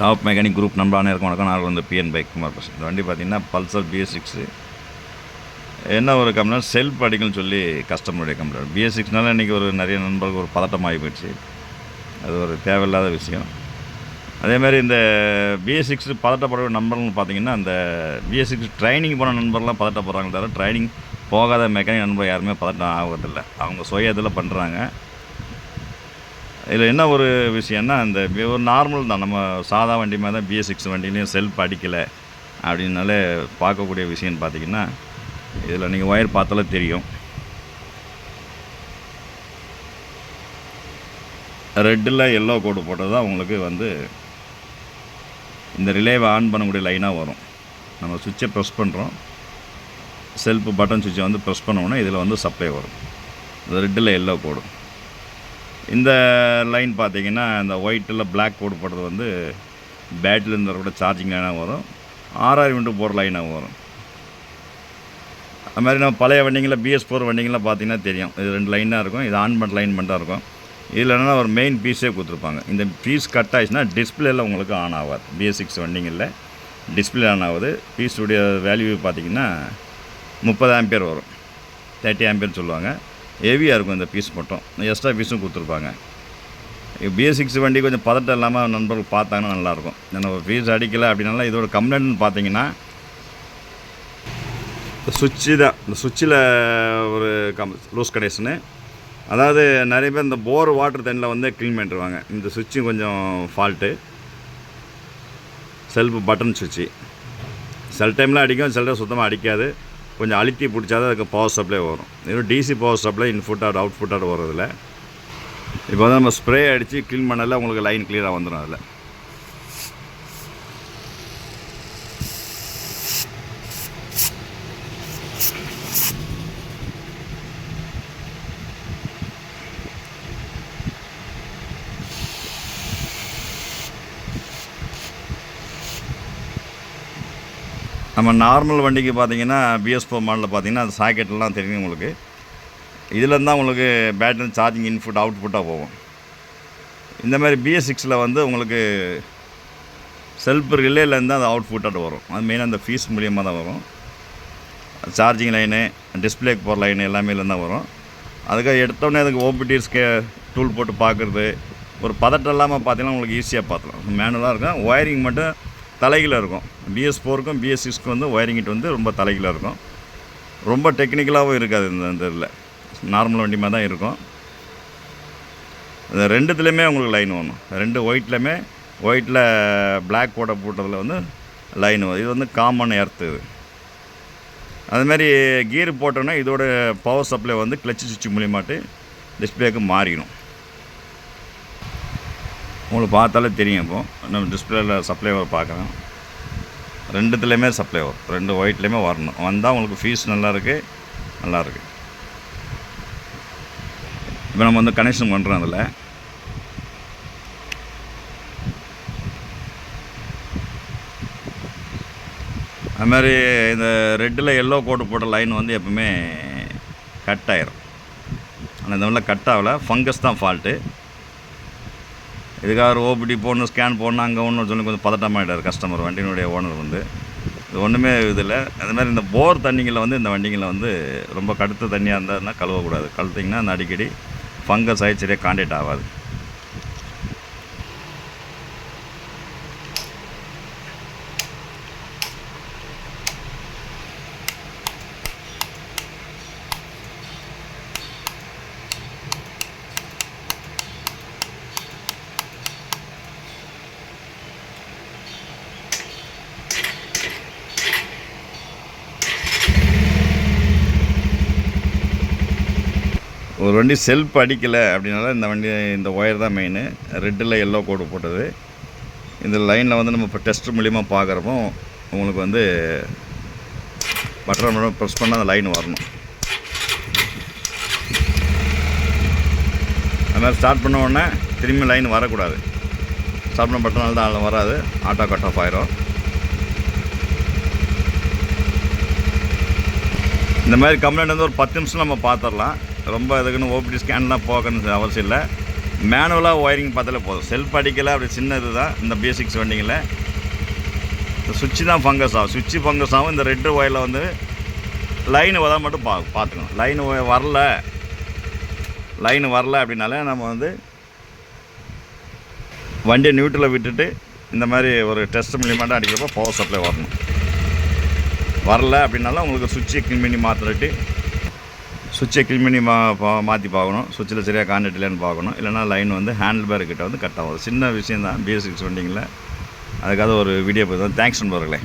Top mechanic group நண்பரான இருக்கும். வணக்கம். நான் வந்து பிஎன் பைக் குமார் பஸ் இந்த வண்டி பார்த்திங்கன்னா பல்சர் பிஎஸ் சிக்ஸு என்ன ஒரு கம்ப்ளைண்ட் செல்ஃப் அடிக்கணும்னு சொல்லி கஸ்டமருடைய கம்ப்ளைண்ட் பிஎஸ் சிக்ஸ்னால இன்றைக்கி ஒரு நிறைய நண்பர்களுக்கு ஒரு பதட்டம் ஆகி போயிடுச்சு. அது ஒரு தேவையில்லாத விஷயம். அதே மாதிரி இந்த பிஎஸ் சிக்ஸ் பதட்டப்படுற நண்பர்கள் பார்த்தீங்கன்னா அந்த பிஎஸ் சிக்ஸ் ட்ரைனிங் போன நண்பர்லாம் பதட்டப்படுறாங்க தவிர ட்ரைனிங் போகாத மெக்கானிக் நண்பர் யாருமே பதட்டம் ஆகிறதில்ல. அவங்க சுய இதில் பண்ணுறாங்க இதில் என்ன ஒரு விஷயம்னா அந்த ஒரு நார்மல் தான். நம்ம சாதா வண்டி மாதிரி தான் பிஎஸ் சிக்ஸ் வண்டிலையும் செல்ஃப் அடிக்கலை அப்படின்னாலே பார்க்கக்கூடிய விஷயம்னு பார்த்தீங்கன்னா இதில் நீங்கள் ஒயர் பார்த்தாலே தெரியும். ரெட்டில் எல்லோ கோடு போட்டது தான் உங்களுக்கு வந்து இந்த ரிலேவை ஆன் பண்ணக்கூடிய லைனாக வரும். நம்ம சுவிட்சை ப்ரெஸ் பண்ணுறோம் செல்ஃப் பட்டன் சுவிட்சை வந்து ப்ரெஸ் பண்ணோன்னா இதில் வந்து சப்ளை வரும். இந்த ரெட்டில் எல்லோ கோடு. இந்த லைன் பார்த்தீங்கன்னா இந்த ஒயிட்டில் பிளாக் கோடு போடுறது வந்து பேட்டில் இருந்தால் கூட சார்ஜிங் லைனாக வரும். ஆர்ஆர் விண்டு போகிற லைனாக வரும். அது மாதிரி நம்ம பழைய வண்டிங்களில் பிஎஸ் ஃபோர் வண்டிங்கெலாம் பார்த்தீங்கன்னா தெரியும். இது ரெண்டு லைனாக இருக்கும். இது ஆன் பண்ண லைன் மட்டும் இருக்கும். இதில் என்னென்னா ஒரு மெயின் பீஸே கொடுத்துருப்பாங்க. இந்த பீஸ் கட் ஆகிடுச்சுன்னா டிஸ்பிளேல உங்களுக்கு ஆன் ஆகாது. பிஎஸ் சிக்ஸ் வண்டிங்களில் டிஸ்பிளே ஆன் ஆகுது. பீஸுடைய வேல்யூ பார்த்தீங்கன்னா முப்பது ஆம்பியர் வரும். தேர்ட்டி ஆம்பியர்னு சொல்லுவாங்க. ஹெவியாக இருக்கும் இந்த பீஸ் மட்டும். எக்ஸ்ட்ரா பீஸும் கொடுத்துருப்பாங்க. பிஎஸ் சிக்ஸ் வண்டி கொஞ்சம் பதட்டம் இல்லாமல் நண்பர்கள் பார்த்தாங்கன்னா நல்லாயிருக்கும். நம்ம ஃபீஸ் அடிக்கலை அப்படின்னால இதோட கம்ப்ளைண்ட்னு பார்த்தீங்கன்னா சுவிட்சு தான். இந்த சுவிட்சில் ஒரு கம் லூஸ் கனெக்ஷனு அதாவது நிறைய பேர் இந்த போர் வாட்டர் தண்ணியில் வந்து க்ளீன் பண்ணிடுவாங்க இந்த சுவிட்சும் கொஞ்சம் ஃபால்ட்டு செல்ஃப் பட்டன் சுவிட்சு சில டைமில் அடிக்கும் சில டைம் சுத்தமாக அடிக்காது. கொஞ்சம் அழுத்தி பிடிச்சாதான் அதுக்கு பவர் சப்ளை வரும். இன்னும் டிசி பவர் சப்ளை இன்ஃபுட் அவுட் ஃபுட்டாக அவுட் இப்போ வந்து நம்ம ஸ்ப்ரே அடித்து க்ளீன் பண்ணல உங்களுக்கு லைன் கிளியராக வந்துடும் அதில். நம்ம நார்மல் வண்டிக்கு பார்த்தீங்கன்னா பிஎஸ் மாடலில் பார்த்தீங்கன்னா அந்த சாக்கெட்லாம் தெரியும் உங்களுக்கு. இதில் தான் உங்களுக்கு பேட்டரி சார்ஜிங் இன்புட் அவுட்புட்டாக போகும். இந்த மாதிரி பிஎஸ் சிக்ஸில் வந்து உங்களுக்கு செல்ஃப் ரிலேலேருந்து அது அவுட்புட்டாக வரும். அது மெயினாக அந்த ஃபீஸ் மூலியமாக தான் வரும். சார்ஜிங் லைனு டிஸ்பிளேக்கு போகிற லைன் எல்லாமே தான் வரும். அதுக்காக எடுத்தோடனே அதுக்கு ஓபிடி ஸ்கே டூல் போட்டு பார்க்குறது. ஒரு பதட்டம் இல்லாமல் பார்த்தீங்கன்னா உங்களுக்கு ஈஸியாக பார்த்துலாம் மேனுவலாக இருக்கும். ஒயரிங் மட்டும் தலைகீழ இருக்கும். பிஎஸ் ஃபோருக்கும் பிஎஸ் சிக்ஸ்க்கும் வந்து ஒயரிங்கிட்ட வந்து ரொம்ப தலைகீழ இருக்கும். ரொம்ப டெக்னிக்கலாகவும் இருக்காது இந்த இந்த இதில். நார்மல் வண்டி மாதிரி தான் இருக்கும். இந்த ரெண்டுத்துலேயுமே உங்களுக்கு லைன் வரணும் ரெண்டு ஒயிட்லையுமே ஒயிட்டில் பிளாக் கோடை போட்டதில் வந்து லைன் வரும் இது வந்து காமன் எர்த்து இது. அதுமாரி கீர் போட்டோன்னா இதோட பவர் சப்ளை வந்து கிளச் சுவிட்ச் மூலியமாட்டு டிஸ்பிளேக்கு மாறிடும். உங்களுக்கு பார்த்தாலே தெரியும் இப்போது நம்ம டிஸ்பிளேயில் சப்ளை வர பார்க்குறோம் ரெண்டுத்துலேயுமே சப்ளை வரும் ரெண்டு ஒயிட்லேயுமே வரணும். வந்தால் உங்களுக்கு ஃபீஸ் நல்லா நல்லாயிருக்கு. இப்போ நம்ம வந்து கனெக்ஷன் பண்ணுறோம் அதில். அதுமாதிரி இந்த ரெட்டில் எல்லோ கோடு போட்ட லைன் வந்து எப்பவுமே கட் ஆயிரும். ஆனால் இந்த மாதிரிலாம் கட் ஆகலை. ஃபங்கஸ் தான் ஃபால்ட்டு இதுக்காக ஒரு ஓபிடி போடணும் ஸ்கேன் போடணும் அங்கே ஒன்று சொல்லி கொஞ்சம் பதட்டமாகிட்டார் கஸ்டமர் வண்டியினுடைய ஓனர் வந்து. இது ஒன்றுமே இதில் அதுமாதிரி இந்த போர் தண்ணிங்களில் வந்து இந்த வண்டிங்களில் வந்து ரொம்ப கடுத்த தண்ணியாக இருந்தால் கழுவக்கூடாது. கழுத்திங்கன்னா அந்த அடிக்கடி ஃபங்கஸ் ஆகி சரியாக காண்டாக்ட் ஆகாது. ஒரு வண்டி செல்ஃப் அடிக்கலை அப்படின்னால இந்த வண்டி இந்த ஒயர் தான் மெயின் ரெட்டில் எல்லோ கோடு போட்டது. இந்த லைனில் வந்து நம்ம இப்போ டெஸ்ட் மூலிமா பார்க்குறப்போ உங்களுக்கு வந்து பட்டர் மட்டும் ப்ரெஸ் பண்ணால் அந்த லைன் வரணும். அது மாதிரி ஸ்டார்ட் பண்ண உடனே திரும்பி லைன் வரக்கூடாது. ஸ்டார்ட் பண்ண பட்டனால் தான் அதில் வராது. ஆட்டோ கட் ஆஃப் ஆயிரும். இந்த மாதிரி கம்ப்ளைண்ட் வந்து ஒரு பத்து நிமிஷம் நம்ம பார்த்துடலாம். ரொம்ப இதுக்குன்னு ஓபிடி ஸ்கேன்லாம் போகணும்னு அவசியம் இல்லை. மேனுவலாக ஒயரிங் பார்த்தாலே போதும். செல்ஃப் அடிக்கலை அப்படி சின்ன இது தான் இந்த பேசிக்ஸ் வண்டிங்கில் இந்த சுவிட்சு தான் ஃபங்கஸ் ஆகும். சுவிட்சு ஃபங்கஸ் ஆகும். இந்த ரெட்டு ஒயரில் வந்து லைன் வந்தால் மட்டும் பா பார்த்துக்கணும். லைன் வரல. லைன் வரல அப்படின்னாலே நம்ம வந்து வண்டியை நியூட்ரலில் விட்டுட்டு இந்த மாதிரி ஒரு டெஸ்ட் மூலியமாக அடிக்கிறப்ப பவர் சப்ளை வரணும். வரல அப்படின்னாலும் உங்களுக்கு சுவிட்சை க்ளீன் பண்ணி மாற்றிட்டு சுவிட்சை க்ளீன் பண்ணி மா பா- மாற்றி பார்க்கணும். சுவிட்சில் சரியாக கான்டாக்ட் இல்லைன்னு பார்க்கணும். இல்லைனா லைன் வந்து ஹேண்டில் பேர் கிட்ட வந்து கட் ஆகும். சின்ன விஷயம் தான் பிஎஸ் சிக்ஸ் வண்டிங்கில் அதுக்காக ஒரு வீடியோ தான் தேங்க்ஸ் நண்பர்களே.